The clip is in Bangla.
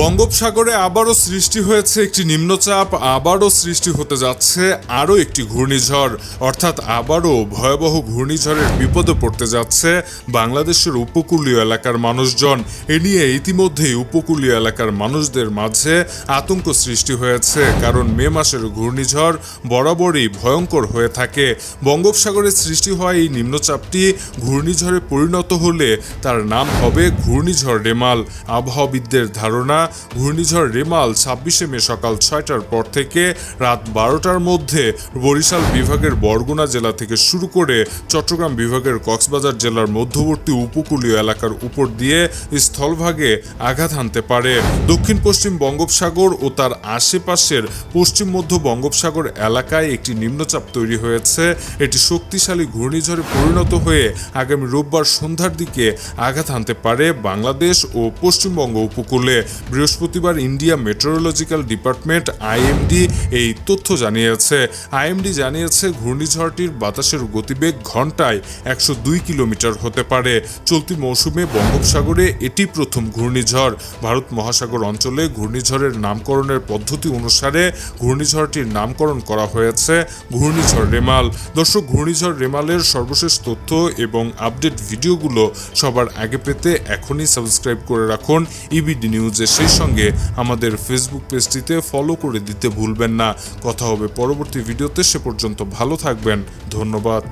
বঙ্গোপসাগরে আবারও সৃষ্টি হয়েছে একটি নিম্নচাপ, আবারও সৃষ্টি হতে যাচ্ছে আরও একটি ঘূর্ণিঝড়। অর্থাৎ আবারও ভয়াবহ ঘূর্ণিঝড়ের বিপদে পড়তে যাচ্ছে বাংলাদেশের উপকূলীয় এলাকার মানুষজন। এ নিয়ে ইতিমধ্যেই উপকূলীয় এলাকার মানুষদের মাঝে আতঙ্ক সৃষ্টি হয়েছে, কারণ মে মাসের ঘূর্ণিঝড় বরাবরই ভয়ঙ্কর হয়ে থাকে। বঙ্গোপসাগরে সৃষ্টি হওয়া এই নিম্নচাপটি ঘূর্ণিঝড়ে পরিণত হলে তার নাম হবে ঘূর্ণিঝড় রেমাল আবহাওয়াবিদদের ধারণা ঘূর্ণিঝড় রেমাল ছাব্বিশে মে সকাল ছয়টার পর থেকে রাত বারোটার মধ্যে বরিশাল বিভাগের বরগুনা জেলা থেকে শুরু করে চট্টগ্রাম বিভাগের কক্সবাজার জেলার মধ্যবর্তী উপকূলীয় এলাকার উপর দিয়ে স্থলভাগে আঘাত হানতে পারে। দক্ষিণ পশ্চিম বঙ্গোপসাগর ও তার আশেপাশের পশ্চিম মধ্য বঙ্গোপসাগর এলাকায় একটি নিম্নচাপ তৈরি হয়েছে। এটি শক্তিশালী ঘূর্ণিঝড়ে পরিণত হয়ে আগামী রোববার সন্ধ্যার দিকে আঘাত হানতে পারে বাংলাদেশ ও পশ্চিমবঙ্গ উপকূলে। বৃহস্পতিবার ইন্ডিয়া মেট্রোলজিক্যাল ডিপার্টমেন্ট, আইএমডি, এই তথ্য জানিয়েছে। আইএমডি জানিয়েছে, ঘূর্ণিঝড়টির বাতাসের গতিবেগ ঘন্টায় একশো দুই কিলোমিটার হতে পারে। চলতি মৌসুমে বঙ্গোপসাগরে এটি প্রথম ঘূর্ণিঝড়। ভারত মহাসাগর অঞ্চলে ঘূর্ণিঝড়ের নামকরণের পদ্ধতি অনুসারে ঘূর্ণিঝড়টির নামকরণ করা হয়েছে ঘূর্ণিঝড় রেমাল। দর্শক, ঘূর্ণিঝড় রেমালের সর্বশেষ তথ্য এবং আপডেট ভিডিওগুলো সবার আগে পেতে এখনই সাবস্ক্রাইব করে রাখুন। ইবিডি নিউজের সেই সঙ্গে আমাদের ফেসবুক পেজটিতে ফলো করে দিতে ভুলবেন না। কথা হবে পরবর্তী ভিডিওতে, সে পর্যন্ত ভালো থাকবেন। ধন্যবাদ।